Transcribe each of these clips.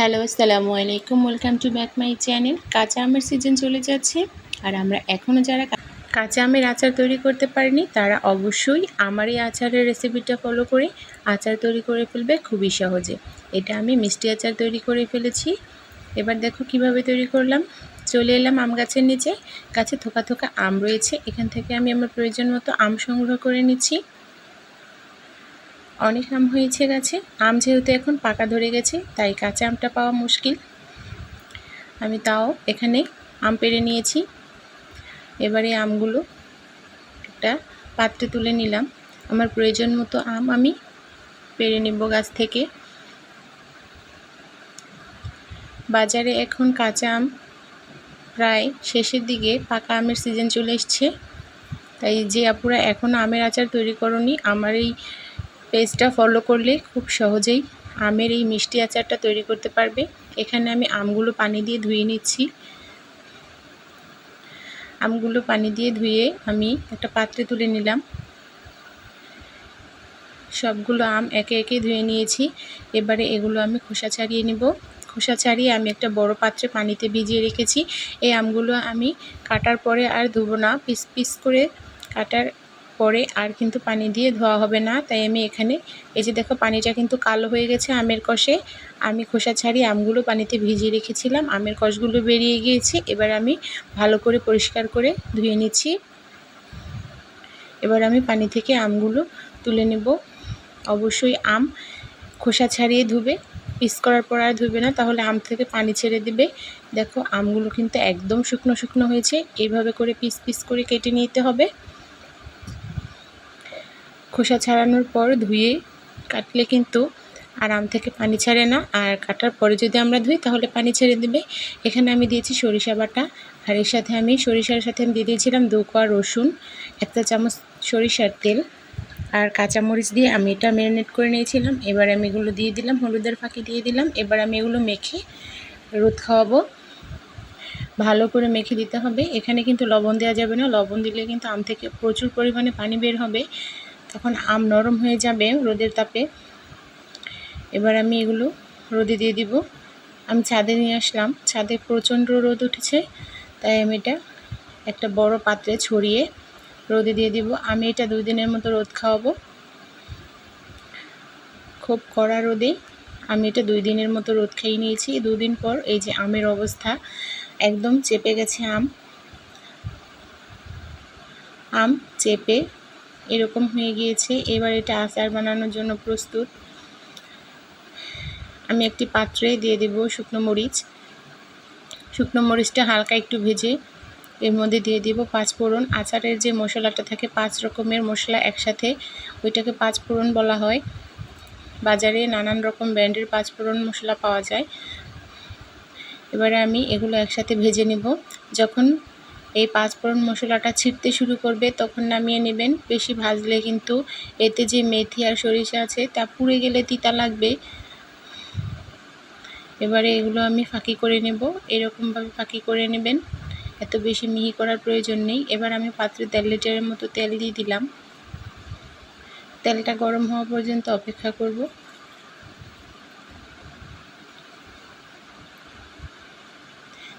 Hello, আসসালামু আলাইকুম। Welcome to back my channel কাঁচা আমের সিজন চলে যাচ্ছে। আর আমরা এখনও যারা কাঁচা আমের আচার তৈরি করতে পারিনি, তারা অবশ্যই আমার এই আচারের রেসিপিটা ফলো করে আচার তৈরি করে ফেলবে খুবই সহজে। এটা আমি মিষ্টি আচার তৈরি করে ফেলেছি। এবার দেখো কীভাবে তৈরি করলাম। চলে এলাম আম গাছের নিচে। গাছে থোকা থোকা আম রয়েছে। এখান থেকে আমি আমার প্রয়োজন মতো আম সংগ্রহ করে নিচ্ছি। অনেক আম হয়েছে গাছে। আম যেহেতু এখন পাকা ধরে গেছে, তাই কাঁচা আমটা পাওয়া মুশকিল। আমি তাও এখানে আম পেড়ে নিয়েছি। এবারে আমগুলো একটা পাত্রে তুলে নিলাম। আমার প্রয়োজন মতো আম আমি পেড়ে নেব গাছ থেকে। বাজারে এখন কাঁচা আম প্রায় শেষের দিকে পাকা আমের সিজন চলে এসছে। তাই যে আপুরা এখনও আমের আচার তৈরি করনি, আমার এই পেজটা ফলো করলে খুব সহজেই আমের এই মিষ্টি আচারটা তৈরি করতে পারবে। এখানে আমি আমগুলো পানি দিয়ে ধুয়ে নিচ্ছি। আমগুলো পানি দিয়ে ধুয়ে আমি একটা পাত্রে তুলে নিলাম। সবগুলো আম একে একে ধুয়ে নিয়েছি। এবারে এগুলো আমি খোসা ছাড়িয়ে নিব। খোসা ছাড়িয়ে আমি একটা বড় পাত্রে পানিতে ভিজিয়ে রেখেছি। এই আমগুলো আমি কাটার পরে আর ধুবো না। পিস পিস করে কাটার পরে আর কিন্তু পানি দিয়ে ধোয়া হবে না। তাই আমি এখানে, এই যে দেখো পানিটা কিন্তু কালো হয়ে গেছে আমের কষে। আমি খোসা ছাড়িয়ে আমগুলো পানিতে ভিজিয়ে রেখেছিলাম। আমের কষগুলো বেরিয়ে গিয়েছে। এবার আমি ভালো করে পরিষ্কার করে ধুয়ে নিচ্ছি। এবার আমি পানি থেকে আমগুলো তুলে নেব। অবশ্যই আম খোসা ছাড়িয়ে ধুবে। পিস করার পর আর ধুবে না। তাহলে আম থেকে পানি ছেড়ে দেবে। দেখো আমগুলো কিন্তু একদম শুকনো শুকনো হয়েছে। এইভাবে করে পিস পিস করে কেটে নিতে হবে। খোসা ছাড়ানোর পর ধুয়ে কাটলে কিন্তু আর আম থেকে পানি ছাড়ে না। আর কাটার পরে যদি আমরা ধুই, তাহলে পানি ছেড়ে দেবে। এখানে আমি দিয়েছি সরিষা বাটা। আর এর সাথে আমি সরিষার সাথে আমি দিয়ে দিয়েছিলাম দু কোয়া রসুন, একটা চামচ সরিষার তেল আর কাঁচামরিচ দিয়ে আমি এটা ম্যারিনেট করে নিয়েছিলাম। এবার আমি এগুলো দিয়ে দিলাম, হলুদের ফাঁকি দিয়ে দিলাম। এবার আমি এগুলো মেখে রোদ খাওয়াবো। ভালো করে মেখে দিতে হবে। এখানে কিন্তু লবণ দেওয়া যাবে না। লবণ দিলে কিন্তু আম থেকে প্রচুর পরিমাণে পানি বের হবে। তখন আম নরম হয়ে যাবে রোদের তাপে। এবার আমি এগুলো রোদে দিয়ে দিব। আমি ছাদে নিয়ে আসলাম। ছাদে প্রচণ্ড রোদ উঠেছে, তাই আমি এটা একটা বড় পাত্রে ছড়িয়ে রোদে দিয়ে দিব। আমি এটা দুই দিনের মতো রোদ খাওয়াবো। খুব কড়া রোদে আমি এটা দুই দিনের মতো রোদ খাইয়ে নিয়েছি। দুদিন পর এই যে আমের অবস্থা, একদম চেপে গেছে আম। আম চেপে এরকম হয়ে গিয়েছে। এবার এটা আচার বানানোর জন্য প্রস্তুত। আমি একটি পাত্রে দিয়ে দেব শুকনো মরিচ। শুকনো মরিচটা হালকা একটু ভেজে এর মধ্যে দিয়ে দিব পাঁচ ফোড়ন। আচারের যে মশলাটা থাকে, পাঁচ রকমের মশলা একসাথে, ওইটাকে পাঁচ ফোড়ন বলা হয়। বাজারে নানান রকম ব্র্যান্ডের পাঁচ ফোড়ন মশলা পাওয়া যায়। এবারে আমি এগুলো একসাথে ভেজে নেব। যখন এই পাঁচফোড়ন মশলাটা ছিটতে শুরু করবে, তখন নামিয়ে নেবেন। বেশি ভাজলে কিন্তু এতে যে মেথি আর সরিষা আছে, তা পুড়ে গেলে তিতা লাগবে। এবারে এগুলো আমি ফাঁকি করে নেব। এরকমভাবে ফাঁকি করে নেবেন। এত বেশি মিহি করার প্রয়োজন নেই। এবার আমি পাত্রে তেল লিটারের মতো তেল দিয়ে দিলাম। তেলটা গরম হওয়া পর্যন্ত অপেক্ষা করব।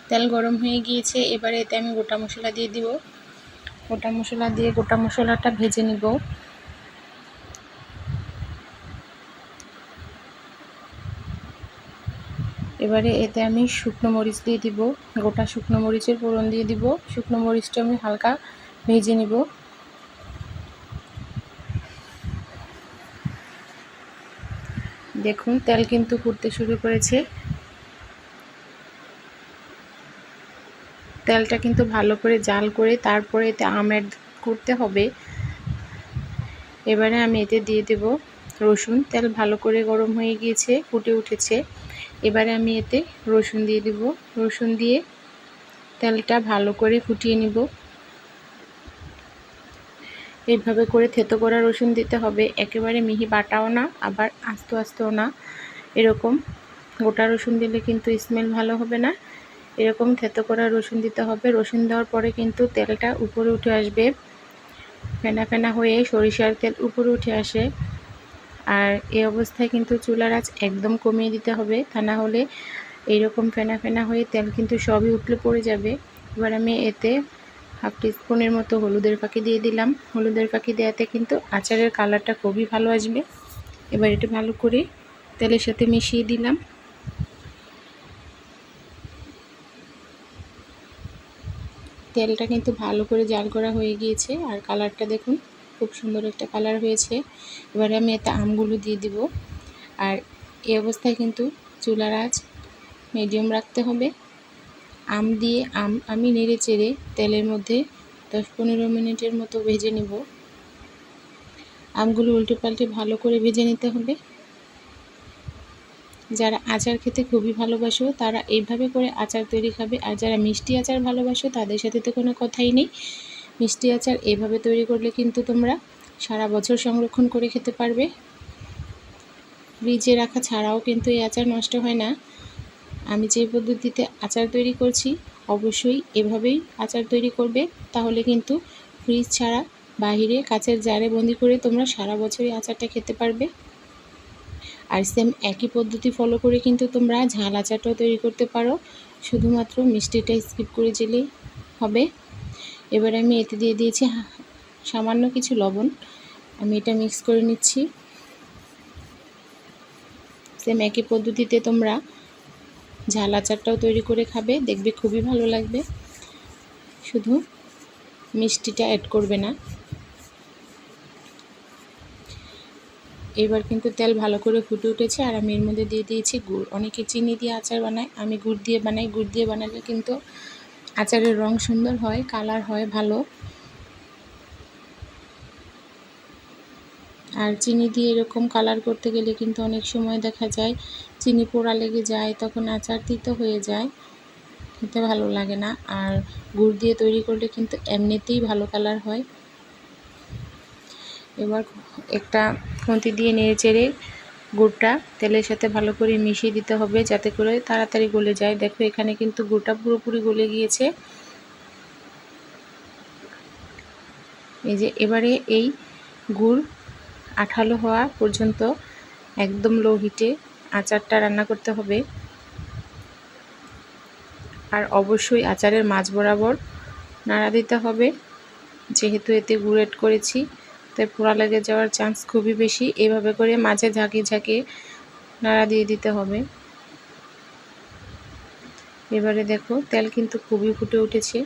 তেল গরম হয়ে গিয়েছে, এবারে এতে আমি গোটা মশলা দিয়ে দিব। গোটা মশলা দিয়ে গোটা মশলাটা ভেজে নিব। এবারে এতে আমি শুকনো মরিচ দিয়ে দিব। গোটা শুকনো মরিচের ফোড়ন দিয়ে দিব। শুকনো মরিচটা আমি হালকা ভেজে নিব। দেখুন, তেল কিন্তু ফুটতে শুরু করেছে। তেলটা কিন্তু ভালো করে জাল করে তারপরে এতে আম অ্যাড করতে হবে। এবারে আমি এতে দিয়ে দেব রসুন। তেল ভালো করে গরম হয়ে গিয়েছে, ফুটে উঠেছে। এবারে আমি এতে রসুন দিয়ে দেব। রসুন দিয়ে তেলটা ভালো করে ফুটিয়ে নিব। এইভাবে করে থেতো করা রসুন দিতে হবে। একেবারে মিহি বাটাও না, আবার আস্ত আস্তেও না। এরকম গোটা রসুন দিলে কিন্তু স্মেল ভালো হবে না। এরকম থেতো করা রসুন দিতে হবে। রসুন দেওয়ার পরে কিন্তু তেলটা উপরে উঠে আসবে। ফেনা ফেনা হয়ে সরিষার তেল উপরে উঠে আসে। আর এই অবস্থায় কিন্তু চুলার আঁচ একদম কমিয়ে দিতে হবে। তা না হলে এইরকম ফেনা ফেনা হয়ে তেল কিন্তু সবই উঠলে পড়ে যাবে। এবার আমি এতে হাফ টিস্পুনের মতো হলুদের ফাঁকি দিয়ে দিলাম। হলুদের ফাঁকি দেওয়াতে কিন্তু আচারের কালারটা খুবই ভালো আসবে। এবার এটা ভালো করে তেলের সাথে মিশিয়ে দিলাম। তেলটা কিন্তু ভালো করে জাল করা হয়ে গিয়েছে আর কালারটা দেখুন, খুব সুন্দর একটা কালার হয়েছে। এবারে আমি এতে আমগুলো দিয়ে দিব। আর এই অবস্থায় কিন্তু চুলার আঁচ মিডিয়াম রাখতে হবে। আম দিয়ে আম আমি নেড়ে চেড়ে তেলের মধ্যে দশ পনেরো মিনিটের মতো ভেজে নিব। আমগুলো উল্টে পাল্টে ভালো করে ভেজে নিতে হবে। যারা আচার খেতে খুবই ভালোবাসো, তারা এইভাবে করে আচার তৈরি খাবে। আর যারা মিষ্টি আচার ভালোবাসো, তাদের সাথে তো কোনো কথাই নেই। মিষ্টি আচার এইভাবে তৈরি করলে কিন্তু তোমরা সারা বছর সংরক্ষণ করে খেতে পারবে। ফ্রিজে রাখা ছাড়াও কিন্তু এই আচার নষ্ট হয় না। আমি যে পদ্ধতিতে আচার তৈরি করছি, অবশ্যই এভাবেই আচার তৈরি করবে। তাহলে কিন্তু ফ্রিজ ছাড়া বাহিরে কাচের জারে বন্দি করে তোমরা সারা বছরই আচারটা খেতে পারবে। আর সেম একই পদ্ধতি ফলো করে কিন্তু তোমরা ঝাল আচারটাও তৈরি করতে পারো। শুধুমাত্র মিষ্টিটা স্কিপ করে দিলেই হবে। এবার আমি এতে দিয়ে দিয়েছি সামান্য কিছু লবণ। আমি এটা মিক্স করে নিচ্ছি। সেম একই পদ্ধতিতে তোমরা ঝাল আচারটাও তৈরি করে খাবে। দেখবে খুবই ভালো লাগবে। শুধু মিষ্টিটা অ্যাড করবে না। এবার কিন্তু তেল ভালো করে ফুটে উঠেছে আর আমি এর মধ্যে দিয়ে দিয়েছি গুড়। অনেকে চিনি দিয়ে আচার বানায়, আমি গুড় দিয়ে বানাই। গুড় দিয়ে বানালে কিন্তু আচারের রং সুন্দর হয়, কালার হয় ভালো। আর চিনি দিয়ে এরকম কালার করতে গেলে কিন্তু অনেক সময় দেখা যায়, চিনি পোড়া লেগে যায়, তখন আচার তিতো হয়ে যায়। খেতে ভালো লাগে না। আর গুড় দিয়ে তৈরি করলে কিন্তু এমনিতেই ভালো কালার হয়। এবার একটা খুন্তি দিয়ে নেড়ে চেড়ে গুড়টা তেলের সাথে ভালো করে মিশিয়ে দিতে হবে যাতে করে তাড়াতাড়ি গলে যায়। দেখো এখানে কিন্তু গুড়টা পুরোপুরি গলে গিয়েছে। এই যে এবারে এই গুড় আঠালো হওয়া পর্যন্ত একদম লো হিটে আচারটা রান্না করতে হবে। আর অবশ্যই আচারের মাছ বরাবর নাড়া দিতে হবে। যেহেতু এতে গুড় এড করেছি তাই পোড়া লেগে যাওয়ার চান্স খুবই বেশি। এভাবে করে মাঝে ঝাঁকিয়ে ঝাঁকিয়ে নাড়া দিয়ে দিতে হবে। এবারে দেখো, তেল কিন্তু খুবই ফুটে উঠেছে।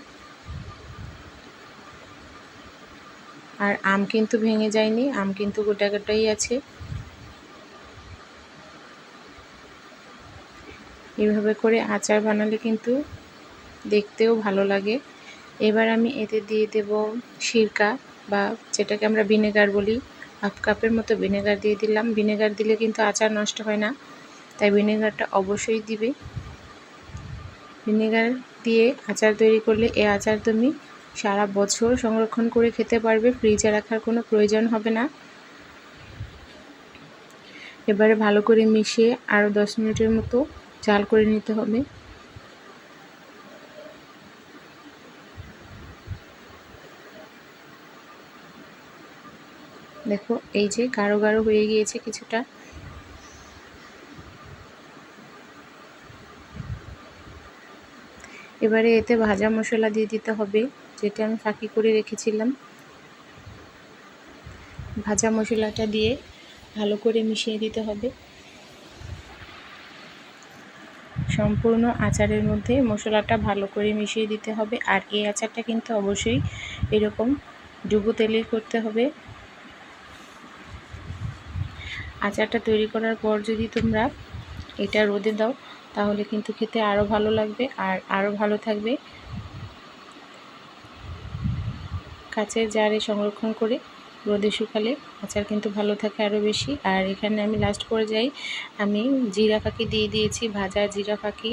আর আম কিন্তু ভেঙে যায়নি, আম কিন্তু গোটা গোটাই আছে। এভাবে করে আচার বানালে কিন্তু দেখতেও ভালো লাগে। এবার আমি এতে দিয়ে দেব সিরকা। বা যেটাকে আমরা ভিনেগার বলি, হাফ কাপের মতো ভিনেগার দিয়ে দিলাম। ভিনেগার দিলে কিন্তু আচার নষ্ট হয় না, তাই ভিনেগারটা অবশ্যই দিবে। ভিনেগার দিয়ে আচার তৈরি করলে এই আচার তুমি সারা বছর সংরক্ষণ করে খেতে পারবে, ফ্রিজে রাখার কোনো প্রয়োজন হবে না। এবারে ভালো করে মিশিয়ে আরও দশ মিনিটের মতো জাল করে নিতে হবে। দেখো, এই যে গাঢ় গাঢ় হয়ে গিয়েছে কিছুটা। এবারে এতে ভাজা মশলা দিয়ে দিতে হবে, যেটা আমি ফাঁকি করে রেখেছিলাম। ভাজা মশলাটা দিয়ে ভালো করে মিশিয়ে দিতে হবে। সম্পূর্ণ আচারের মধ্যে মশলাটা ভালো করে মিশিয়ে দিতে হবে, আর এই আচারটা কিন্তু অবশ্যই এরকম ডুবো তেলেই করতে হবে। আচারটা তৈরি করার পর যদি তোমরা এটা রোদে দাও, তাহলে কিন্তু খেতে আরও ভালো লাগবে আর আরও ভালো থাকবে। কাচের জারে সংরক্ষণ করে রোদে শুকালে আচার কিন্তু ভালো থাকে আরও বেশি। আর এখানে আমি লাস্ট করে যাই আমি জিরা পাখি দিয়ে দিয়েছি, ভাজা জিরা পাখি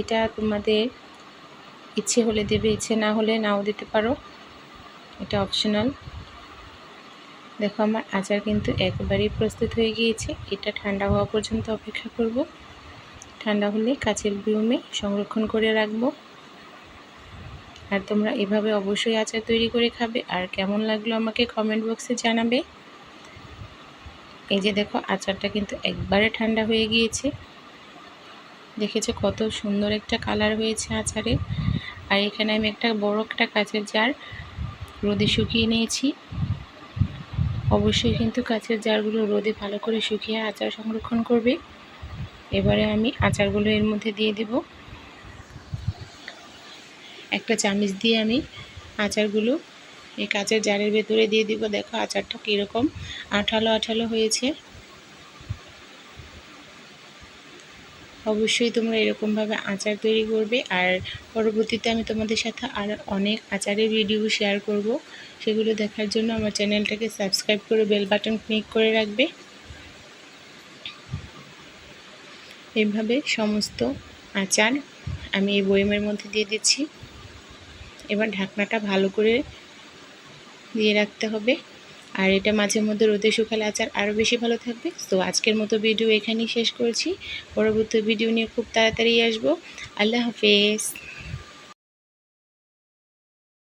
এটা তোমাদের ইচ্ছে হলে দেবে, ইচ্ছে না হলে নাও দিতে পারো। এটা অপশনাল দেখো আমার আচার কিন্তু একবারেই প্রস্তুত হয়ে গিয়েছে। এটা ঠান্ডা হওয়া পর্যন্ত অপেক্ষা করব। ঠান্ডা হলে কাচের বিউমে সংরক্ষণ করে রাখব। আর তোমরা এভাবে অবশ্যই আচার তৈরি করে খাবে। আর কেমন লাগল আমাকে কমেন্ট বক্সে জানাবে। এই যে দেখো, আচারটা কিন্তু একবারে ঠান্ডা হয়ে গিয়েছে। দেখেছ কত সুন্দর একটা কালার হয়েছে আচারে। আর এখানে আমি একটা বড় একটা কাঁচের জার রোদে শুকিয়ে নিয়েছি। অবশ্যই কিন্তু কাঁচের জারগুলো রোদে ভালো করে শুকিয়ে আচার সংরক্ষণ করবে। এবারে আমি আচারগুলো এর মধ্যে দিয়ে দেব। একটা চামিচ দিয়ে আমি আচারগুলো এই কাঁচের জারের ভেতরে দিয়ে দিব। দেখো আচারটা কীরকম আঠালো আঠালো হয়েছে। অবশ্যই তোমরা এরকমভাবে আচার তৈরি করবে। আর পরবর্তীতে আমি তোমাদের সাথে আর অনেক আচারের ভিডিও শেয়ার করব। সেগুলো দেখার জন্য আমার চ্যানেলটাকে সাবস্ক্রাইব করে বেল বাটন ক্লিক করে রাখবে। এভাবে সমস্ত আচার আমি এই বয়মের মধ্যে দিয়ে দিচ্ছি। এবার ঢাকনাটা ভালো করে দিয়ে রাখতে হবে। আর এটা মাঝে মধ্যে রোদে শুকালে আচার আরও বেশি ভালো থাকবে। তো আজকের মতো ভিডিও এখানেই শেষ করছি। পরবর্তী ভিডিও নিয়ে খুব তাড়াতাড়ি আসব। আল্লাহ হাফেজ।